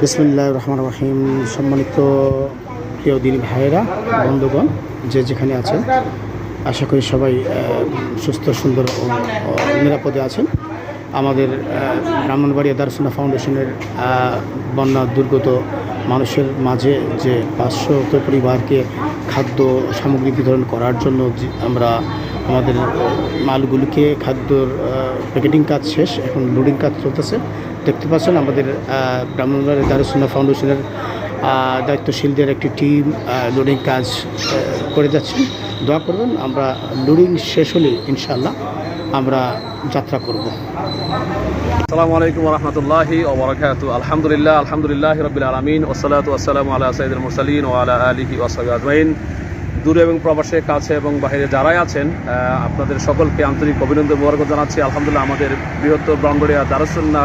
বিসমুল্লাহ রহমান রহিম। সম্মানিত প্রিয় দিন ভাইয়েরা, বন্ধুগণ, যে যেখানে আছেন, আশা করি সবাই সুস্থ, সুন্দর ও নিরাপদে আছেন। আমাদের ব্রাহ্মণবাড়িয়া দারসুনা ফাউন্ডেশনের বন্যা দুর্গত মানুষের মাঝে যে পাঁচশো পরিবারকে খাদ্য সামগ্রী বিতরণ করার জন্য আমরা আমাদের মালগুলিকে খাদ্যর প্যাকেটিং কাজ শেষ এখন লোডিং কাজ চলতেছে। দেখতে পাচ্ছেন আমাদের আহ, ব্রাহ্মণবাড়িয়া দারুসুন্না ফাউন্ডেশনের দায়িত্বশীলদের একটি টিম লোডিং কাজ করে যাচ্ছেন দোয়া করবেন আমরা লোডিং শেষ হলে ইনশাল্লাহ আমরা যাত্রা করব। আসসালামু আলাইকুম রহমতুল্লাহি ওবরাকাত আলহামদুলিল্লাহ আলহামদুলিল্লাহ রবিল আলমিন ওসালাত আসসালাম আলা সাইদ মুরসালিন ও আলা আলিহি ওসাবি আজমাইন। দূরে এবং প্রবাসে, কাছে এবং বাহিরে যারাই আছেন আপনাদের সকলকে আন্তরিক অভিনন্দন মোবারক জানাচ্ছি। আলহামদুলিল্লাহ, আমাদের বৃহত্তর ব্রাহ্মণবাড়িয়া দারুসুন্না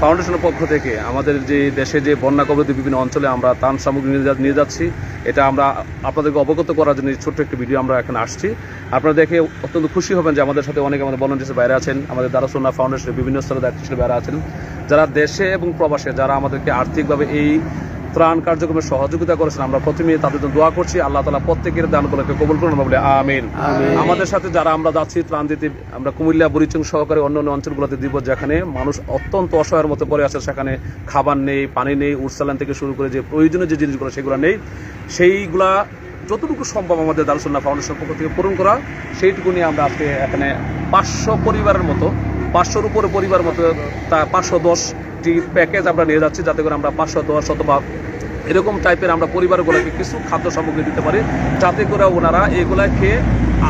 ফাউন্ডেশনের পক্ষ থেকে আমাদের যে দেশে যে বন্যা কবলিত বিভিন্ন অঞ্চলে আমরা তান সামগ্রী নিয়ে যাচ্ছি, এটা আমরা আপনাদেরকে অবগত করার জন্য ছোট্ট একটি ভিডিও আমরা এখন আসছি। আপনারা দেখে অত্যন্ত খুশি হবেন যে আমাদের সাথে অনেক আমাদের বলেন বাইরে আছেন, আমাদের দারাসোনা ফাউন্ডেশনের বিভিন্ন স্তরে দায়িত্বশীল বাইরে আছেন। যারা দেশে এবং প্রবাসে, যারা আমাদেরকে আর্থিকভাবে এই ত্রাণ কার্যক্রমে সহযোগিতা করেছেন। আমরা প্রথমে তাদের জন্য দোয়া করছি। আল্লাহ তালা প্রত্যেকের দানগুলোকে কবুল করুন আমরা বলি আমিন। আমাদের সাথে যারা আমরা যাচ্ছি ত্রাণ দিতে আমরা কুমিল্লা বুড়িচং সহকারে অন্য অন্য অঞ্চলগুলোতে দিব যেখানে মানুষ অত্যন্ত অসহায়ের মতো পড়ে আছে। সেখানে খাবার নেই পানি নেই উড়সালান থেকে শুরু করে যে প্রয়োজনীয় যে জিনিসগুলো সেগুলো নেই। সেইগুলা যতটুকু সম্ভব আমাদের দারুসন্না ফাউন্ডেশন পক্ষ থেকে পূরণ করা। সেইটুকু নিয়ে আমরা আজকে এখানে পাঁচশো পরিবারের মতো পাঁচশোর উপরে পরিবার মতো তা পাঁচশো দশটি প্যাকেজ আমরা নিয়ে যাচ্ছি যাতে করে আমরা পাঁচশত দশ অথবা এরকম টাইপের আমরা পরিবারগুলোকে কিছু খাদ্য সামগ্রী দিতে পারি, যাতে করে ওনারা এগুলা খেয়ে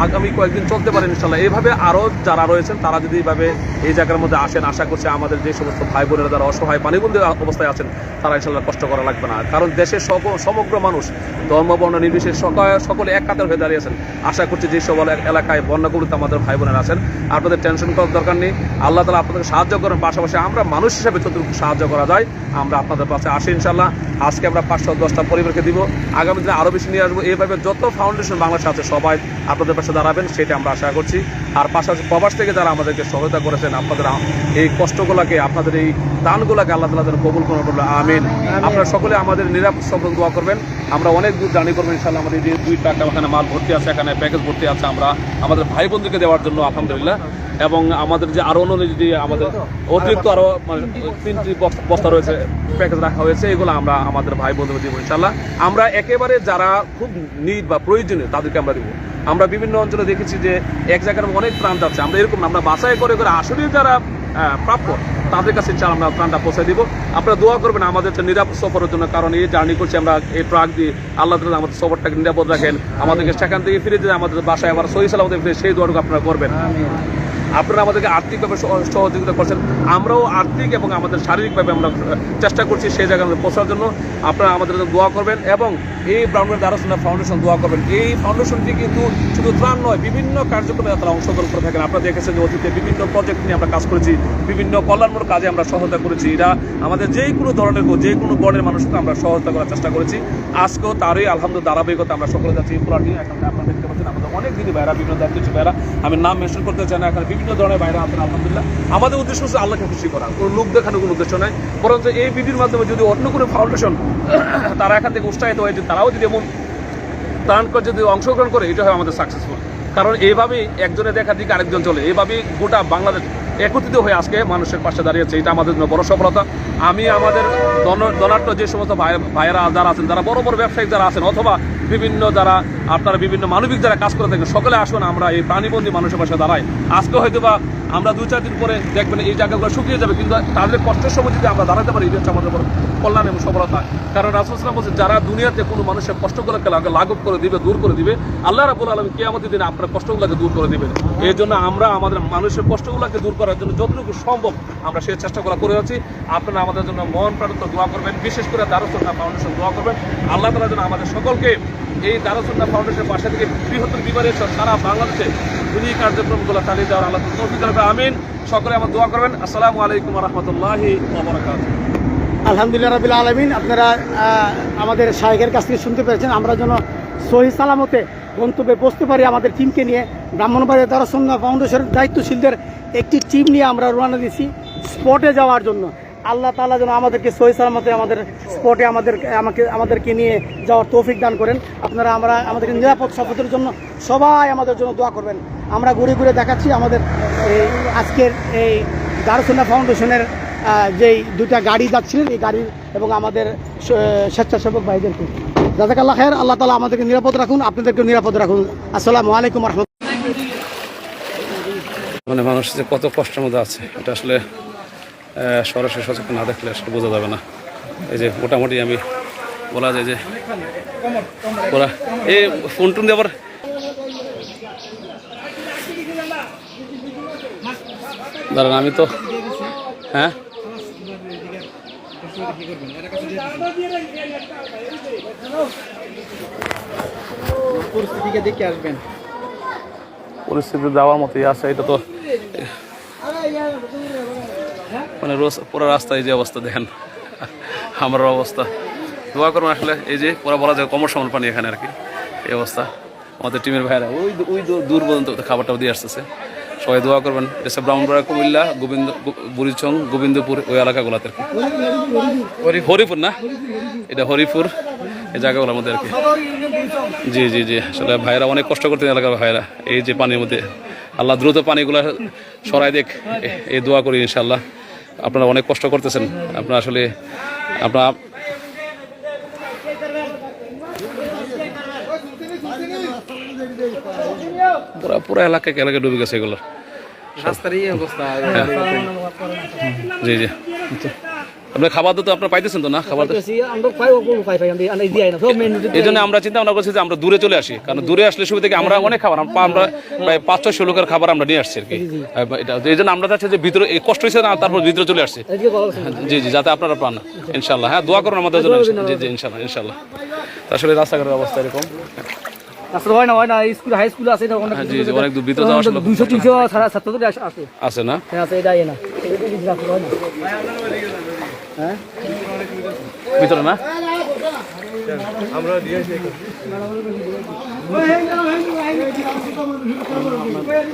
আগামী কয়েকদিন চলতে পারেন ইনশাল্লাহ। এইভাবে আরও যারা রয়েছেন, তারা যদি এইভাবে এই জায়গার মধ্যে আসেন, আশা করছি আমাদের যে সমস্ত ভাই বোনেরা যারা অসহায় পানিবন্দী অবস্থায় আছেন, তারা ইনশাল্লাহ কষ্ট করা লাগবে না। কারণ দেশের সমগ্র মানুষ ধর্মবর্ণ নির্বিশেষ সকলে- সকলে এক কাতার হয়ে দাঁড়িয়েছেন আশা করছি যে সব এলা- এলাকায় বন্যাগুলোতে আমাদের ভাই বোনেরা আছেন। আপনাদের টেনশন করার দরকার নেই। আল্লাহ তালা আপনাদের সাহায্য করেন। পাশাপাশি আমরা মানুষ হিসাবে যতটুকু সাহায্য করা যায়, আমরা আপনাদের পাশে আসি ইনশাল্লাহ। আজকে আমরা পাঁচশো দশটা পরিবারকে দিব। আগামী দিনে আরও বেশি নিয়ে আসব। এইভাবে যত ফাউন্ডেশন বাংলাদেশে আছে সবাই আপনাদের পাশে দাঁড়াবেন সেটা আমরা আশা করছি। আর পাশাপাশি প্রবাস থেকে যারা আমাদেরকে সহায়তা করেছেন আপনাদের এই কষ্টগুলোকে আপনাদের এই দানগুলোকে আল্লাহ তালা যেন কবুল করুন বলে আমিন। আপনারা সকলে আমাদের নিরাপদ সফল দোয়া করবেন। আমরা অনেক দূর জার্নি করব ইনশাল্লাহ আমাদের যে দুই টাকা ওখানে মাল ভর্তি আছে এখানে প্যাকেজ ভর্তি আছে আমরা আমাদের ভাই বন্ধুকে দেওয়ার জন্য আলহামদুলিল্লাহ। এবং আমাদের যে আরও অন্য যদি আমাদের অতিরিক্ত আরও মানে তিনটি বস্তা- রয়েছে প্যাকেজ রাখা হয়েছে এগুলো আমরা আমাদের ভাই বন্ধু দিব ইনশাল্লাহ আমরা একেবারে যারা খুব নিড বা প্রয়োজনীয় তাদেরকে আমরা দিব। আমরা বিভিন্ন অঞ্চলে দেখেছি যে এক জায়গার অনেক প্রাণ যাচ্ছে। আমরা এরকম আমরা বাছাই করে করে আসলে যারা প্রাপ্য তাদের কাছে চাল আমরা প্রাণটা পৌঁছে দিব। আপনারা দোয়া করবেন আমাদের একটা নিরাপদ সফরের জন্য কারণ এই জার্নি করছি আমরা এই ট্রাক দিয়ে আল্লাহ তালা আমাদের সফরটাকে নিরাপদ রাখেন। আমাদেরকে সেখান থেকে ফিরে দিয়ে আমাদের বাসায় আবার সহি সালামতে ফিরে সেই দোয়াটুকু আপনারা করবেন। আপনারা আমাদেরকে আর্থিকভাবে সহযোগিতা করছেন। আমরাও আর্থিক এবং আমাদের শারীরিকভাবে আমরা চেষ্টা করছি সেই জায়গায় পৌঁছার জন্য। আপনারা আমাদের দোয়া করবেন এবং এই ব্রাহ্মণের দারাসনা ফাউন্ডেশন দোয়া করবেন। এই ফাউন্ডেশনটি কিন্তু শুধু ত্রাণ নয়, বিভিন্ন কার্যক্রমে তারা অংশগ্রহণ করে থাকেন। আপনারা দেখেছেন যে অতীতে বিভিন্ন প্রজেক্ট নিয়ে আমরা কাজ করেছি, বিভিন্ন কল্যাণমূলক কাজে আমরা সহায়তা করেছি। এরা আমাদের যে কোনো ধরনের যে কোনো বর্ণের মানুষকে আমরা সহায়তা করার চেষ্টা করেছি। আজকেও তারই আলহামদুলিল্লাহ ধারাবাহিকতা আমরা সকলে যাচ্ছি। পুরা নিয়ে এখন আপনারা দেখতে পাচ্ছেন, আমাদের অনেক দিনই বাইরা বিভিন্ন দায়িত্ব বাইরা আমি নাম মেনশন করতে চাই না, এখানে বিভিন্ন ধরনের বাইরে আছেন আলহামদুলিল্লাহ। আমাদের উদ্দেশ্য হচ্ছে আল্লাহকে খুশি করা। কোনো লোক দেখানোর কোনো উদ্দেশ্য নাই। বরঞ্চ এই ভিডিওর মাধ্যমে যদি অন্য কোনো ফাউন্ডেশন তারা এখান থেকে উৎসাহিত হয়ে যে তারাও যদি এমন ত্রাণ যদি অংশগ্রহণ করে, এটা হয় আমাদের সাকসেসফুল কারণ এইভাবেই একজনের দেখার দিকে আরেকজন চলে। এইভাবেই গোটা বাংলাদেশ একত্রিত হয়ে আজকে মানুষের পাশে দাঁড়িয়েছে এটা আমাদের জন্য বড় সফলতা। আমি আমাদের ধনাঢ্য যে সমস্ত ভাই ভাইয়েরা যারা আছেন, যারা বড় বড় ব্যবসায়িক যারা আছেন, অথবা বিভিন্ন যারা আপনারা বিভিন্ন মানবিক যারা কাজ করে থাকেন, সকলে আসুন, আমরা এই প্রাণীবন্দী মানুষের পাশে দাঁড়াই। আজকে হয়তো বা আমরা দু চার দিন পরে দেখবেন এই জায়গাগুলো শুকিয়ে যাবে, কিন্তু তাদের কষ্টের সময় যদি আমরা দাঁড়াতে পারি, এটা হচ্ছে আমাদের কল্যাণ এবং সফলতা। কারণ রাসুলাম বলছে যারা দুনিয়াতে কোনো মানুষের কষ্টগুলোকে লাঘব করে দিবে, দূর করে দিবে, আল্লাহ রাবুল আলম কে আমাদের দিনে আপনার কষ্টগুলোকে দূর করে দিবেন। এই জন্য আমরা আমাদের মানুষের কষ্টগুলোকে দূর করার জন্য যতটুকু সম্ভব আমরা সেই চেষ্টাগুলো করে যাচ্ছি। আপনারা আমাদের জন্য মন প্রাণত দোয়া করবেন, বিশেষ করে দারুসন্না ফাউন্ডেশন দোয়া করবেন। আল্লাহ তালা যেন আমাদের সকলকে এই দারুসন্না ফাউন্ডেশনের পাশে থেকে বৃহত্তর বিবারের সারা বাংলাদেশে দুই কার্যক্রমগুলো চালিয়ে দেওয়ার আল্লাহ তৌফিক। আমিন। সকলে আমার দোয়া করবেন। আসসালামু আলাইকুম রহমতুল্লাহি আলহামদুলিল্লাহ রবিল আলমিন, আপনারা আমাদের শাহেকের কাছ থেকে শুনতে পেরেছেন। আমরা যেন সহি সালামতে গন্তব্যে বসতে পারি আমাদের টিমকে নিয়ে। ব্রাহ্মণবাড়িয়া দারসন্না ফাউন্ডেশনের দায়িত্বশীলদের একটি টিম নিয়ে আমরা রওনা দিয়েছি স্পটে যাওয়ার জন্য। আল্লাহ তাআলা যেন আমাদেরকে সহি সালামতে আমাদের স্পটে আমাদের, আমাকে, আমাদেরকে নিয়ে যাওয়ার তৌফিক দান করেন। আপনারা, আমরা আমাদেরকে নিরাপদ সফরের জন্য সবাই আমাদের জন্য দোয়া করবেন। আমরা ঘুরে ঘুরে দেখাচ্ছি আমাদের এই আজকের এই দারুসুন্না ফাউন্ডেশনের যেই দুটা গাড়ি যাচ্ছিলেন এই গাড়ির এবং আমাদের স্বেচ্ছাসেবক ভাইদেরকে। জাজাকাল্লাহ খায়ের, আল্লাহ তালা আমাদেরকে নিরাপদ রাখুন আপনাদেরকে নিরাপদ রাখুন। আসসালামু আলাইকুম রহমতুল্লাহ। মানে মানুষ যে কত কষ্টের মধ্যে আছে, এটা আসলে সরাসরি সচেতন না দেখলে আসলে বোঝা যাবে না। এই যে মোটামুটি আমি বলা যায় যে ওরা এই ফোন টোন দিয়ে আবার দাঁড়ান আমি তো হ্যাঁ? পরিস্থিতিকে দেখে আসবেন। পরিস্থিতি যাওয়ার মতোই আছে এটা তো মানে রোজ পুরো রাস্তায় যে অবস্থা, দেখেন। আমার অবস্থা। দোয়া করুন আসলে, এই যে পুরো বলা যায় কমর সমান পানি এখানে আর কি। এই অবস্থা। আমাদের টিমের ভাইরা ওই ওই দূর- পর্যন্ত খাবারটাও দিয়ে আসতেছে। সবাই দোয়া করবেন। এটা ব্রাহ্মণপাড়া কুমিল্লা, গোবিন্দ বুড়িচং, গোবিন্দপুর, ওই এলাকাগুলোতে আর কি। হরিপুর না? এটা হরিপুর। এই জায়গাগুলোর মধ্যে আর কি। জি জি জি। আসলে ভাইরা অনেক কষ্ট করতেন এলাকার ভাইরা এই যে পানির মধ্যে। আল্লাহ দ্রুত পানিগুলো সরাই দেখ এই দোয়া করি ইনশাল্লাহ আপনারা অনেক কষ্ট করতেছেন। আপনারা আসলে আপনার পুরা পুরা এলাকায় এলাকায় ডুবে গেছে এগুলো। অবস্থা। জি জি। আপনার খাবার তো আপনার পাইতেছেন তো না? খাবার এই জন্য আমরা চিন্তা ভাবনা করছি যে আমরা দূরে চলে আসি কারণ দূরে আসলে সুবিধা কি আমরা অনেক খাবার আমরা প্রায় পাঁচ ছয়শো লোকের খাবার আমরা নিয়ে আসছি আর কি। এই জন্য আমরা চাচ্ছি যে ভিতরে এই কষ্ট হয়েছে না তারপর ভিতরে চলে আসছি। জি জি যাতে আপনারা পান ইনশাল্লাহ হ্যাঁ দোয়া করুন আমাদের জন্য জি জি ইনশাল্লাহ ইনশাল্লাহ আসলে রাস্তাঘাটের অবস্থা এরকম। হয় না হয় না স্কুল হাই স্কুল আছে হ্যাঁ, জি জি অনেক দূর ভিতরে যাওয়া আসলে ছাত্রদের আছে আছে আছে না? হ্যাঁ আছে এটা না। হয়? না? হ্যাঁ ভিতরে না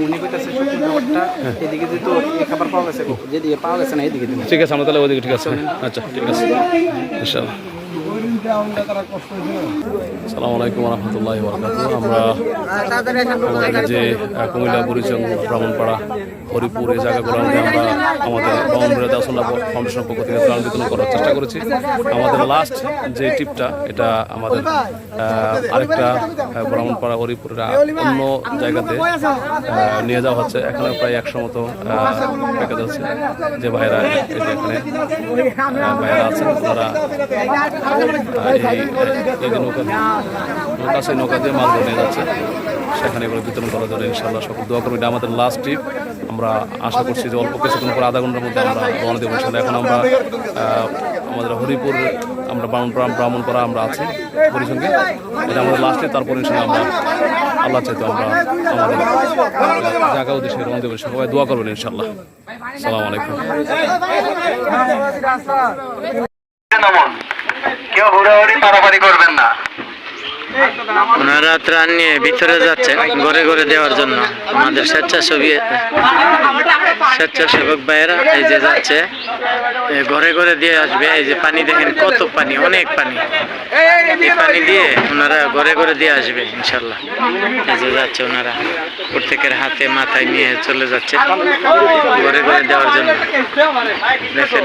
উনি কইতাছে ব্যাপারটা এদিকে এই খাবার পাওয়া গেছে যেদিকে পাওয়া গেছে না এদিকে ঠিক আছে আমরা তাহলে ওদিকে ঠিক আছে। আচ্ছা ঠিক আছে। ইনশাল্লাহ সালামু আলাইকুম রহমতুল্লাহ আমরা যে কুমিল্লা, বুড়িচং, ব্রাহ্মণপাড়া, হরিপুর, এই জায়গাগুলো আমরা আমাদের ব্রাহ্মণবাড়িয়া দাসুল্লাহ করার চেষ্টা করেছি। আমাদের লাস্ট যে টিপটা এটা আমাদের আরেকটা ব্রাহ্মণপাড়া, হরিপুরের অন্য জায়গাতে নিয়ে যাওয়া হচ্ছে। এখানে প্রায় একশো মতো প্যাকেজ আছে যে ভাইরা এখানে ভাইরা আছেন, তারা নৌকা নৌকা সেই নৌকা দিয়ে মাছ ধরে নিয়ে যাচ্ছে সেখানে এগুলো বিতরণ করার জন্য ইনশাল্লাহ সকল দোয়া করব এটা আমাদের লাস্ট ট্রিপ আমরা আশা করছি যে অল্প কিছুক্ষণ পর আধা ঘণ্টার মধ্যে আমরা রওনা দেবো ইনশাল্লাহ এখন আমরা আমাদের হরিপুর আমরা ব্রাহ্মণ ব্রাহ্মণপাড়া আমরা আছি পরিসঙ্গে এটা আমাদের লাস্টে তারপর ইনশাল্লাহ আমরা আল্লাহ চাইতো আমরা আমাদের জায়গা উদ্দেশ্যে রওনা দেবো সবাই দোয়া করবেন ইনশাল্লাহ সালাম আলাইকুম কেউ হুড়াহুড়ি পারাপারি করবেন না ওনারা ত্রাণ নিয়ে ভিতরে যাচ্ছেন ঘরে ঘরে দেওয়ার জন্য আমাদের স্বেচ্ছাসেবী স্বেচ্ছাসেবক ভাইয়েরা এই যে যাচ্ছে ঘরে ঘরে দিয়ে আসবে এই যে পানি দেখেন কত পানি অনেক পানি এই পানি দিয়ে ওনারা ঘরে ঘরে দিয়ে আসবে ইনশাল্লাহ এই যে যাচ্ছে ওনারা প্রত্যেকের হাতে মাথায় নিয়ে চলে যাচ্ছে ঘরে ঘরে দেওয়ার জন্য দেখেন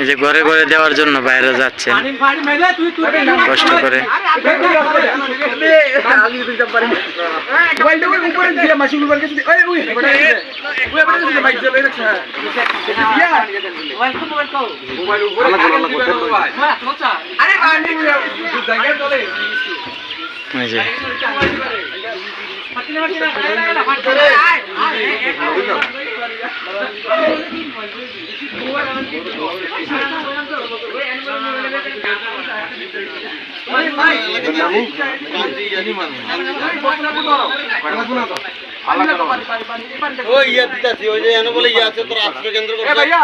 যে ঘরে ঘরে দেওয়ার জন্য বাইরে যাচ্ছেন কষ্ট করে এই ওই ইয়া দিতাছি ওই যে এনে বলে ইয়া আছে তোর আশ্রয় কেন্দ্র ভাইয়া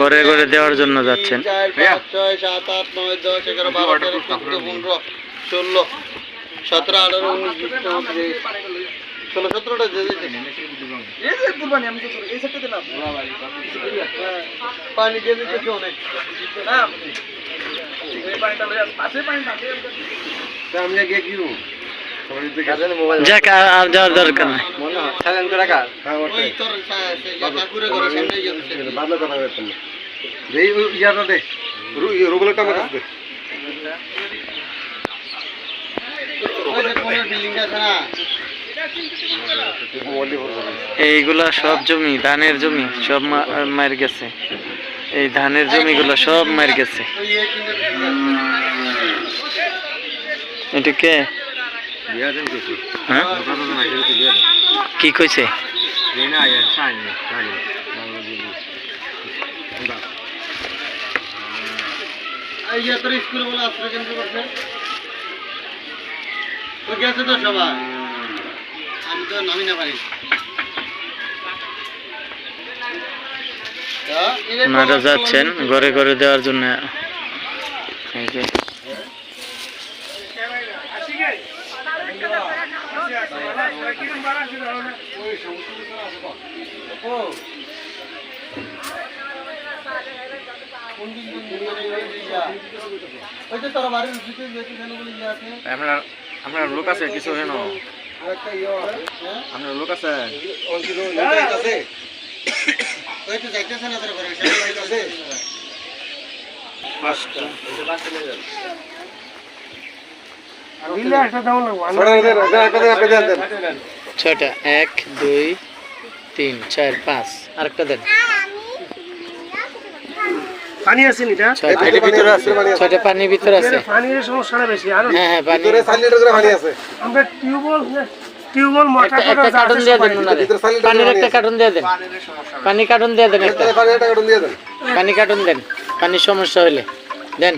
ঘরে ঘরে দেওয়ার জন্য যাচ্ছেন। চার পাঁচ ছয় সাত আট নয় দশ এগারো বারো তেরো চোদ্দ পনেরো ষোলো। সতেরো আঠারো উনিশ বিশ ষোলো সতেরোটা যে দিলাম পানি দিয়ে দিচ্ছে অনেক আমি গিয়ে কি যাক। আর- যাওয়ার দরকার নাই। রুগুলোটা আমার কাছে এইগুলা সব জমি, ধানের জমি সব মার গেছে। এই ধানের জমিগুলো সব মার গেছে। হ্যাঁ? কি কইছে? এই যে তোর স্কুল বলে আশ্রয় কেন্দ্র করছে। ওই গেছে তো সবাই। আমি তো নামি না পারি ওনারা যাচ্ছেন ঘরে ঘরে দেওয়ার জন্য। ইয়ে আপনার আপনার লোক আছে, কিছু হেন আপনার লোক আছে। ছয়টা, এক, দুই, তিন, চার, পাঁচ। আরেকটা দেন। পানি আছে নিটা ছয়টা ছয়টা পানির ভিতরে আছে। পানির সমস্যাটা বেশি আর হ্যাঁ হ্যাঁ পানি। আমরা টিউবওয়েল টিউবওয়েল মোটর একটা একটা কার্টুন দিয়ে দেন পানির একটা কার্টুন দিয়ে দেন। পানি কার্টুন দিয়ে দেন একটা পানি কার্টুন দেন। পানির সমস্যা হইলে। দেন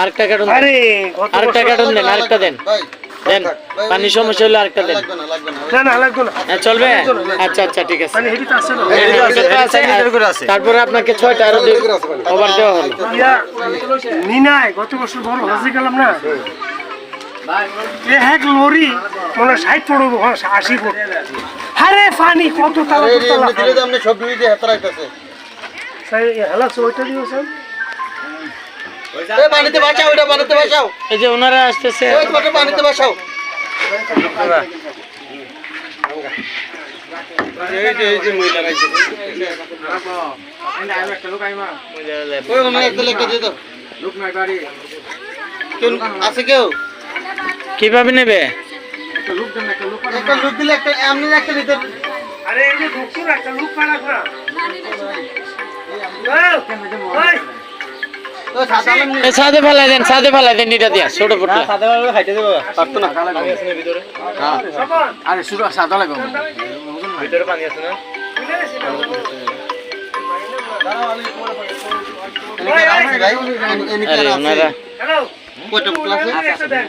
আরেকটা কার্টুন আরে গত আরেকটা কার্টুন দেন আরেকটা দেন। ভাই দেন পানির সমস্যা হলে আরেকটা দেন। না লাগবে না। না না লাগবে না। হ্যাঁ চলবে? আচ্ছা আচ্ছা ঠিক আছে। পানি হেডিতে আছে না? হ্যাঁ, আছে। তারপরে আপনাকে ছয়টা আরও ওভার দেওয়া হলো মিনায় গত বছর বড় হজে গেলাম না? এক লরি মানে ষাট ফুট হ্যাঁ, আশি ফুট আরে পানি কত তালা। সব হেলা ওইটা দিয়েছেন? এই পানিতে বাঁচাও পানিতে বাঁচাও এই যে ওনারা আসতেছে। পানিতে বাঁচাও আছে কেউ? কীভাবে নেবে? একটা লুক দিলে একটা এমনি একটা দিতে। আরে এই যে ঢুকছো না একটা লুক সাদে ফেলাই দেন সাদে ফেলাই দেন এটা দিয়া ছোট ফুটলা সাদা আলম খাইতে দেব পারতো না। আরে শুধু সাদা লাগবে ভাই এমনি আরে ওনারা। হ্যালো কয়টা? ক্লাসে একটা দেন